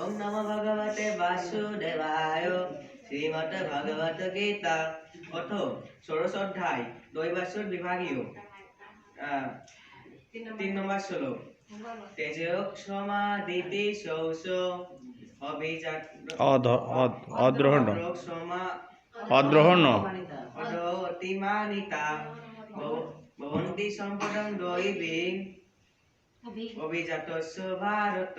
ওম নমো ভগবতে বাসুদেবায়। শ্রীমদ ভগবত গীতা। অথ ষোড়শ অধ্যায় দৈবাসুর বিভাগীয় তিন নম্বর শ্লোক। তেজক সমাদিতি সৌস অভিজাত অদ্রহণ। অদ্রহণ। অতিমানিতা ভবন্তি সম্পদং দৈবী। অভিজাতস্য ভারত।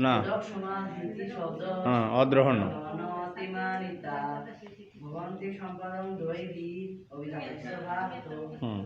না। হ্যাঁ অদ্রহণ। হুম।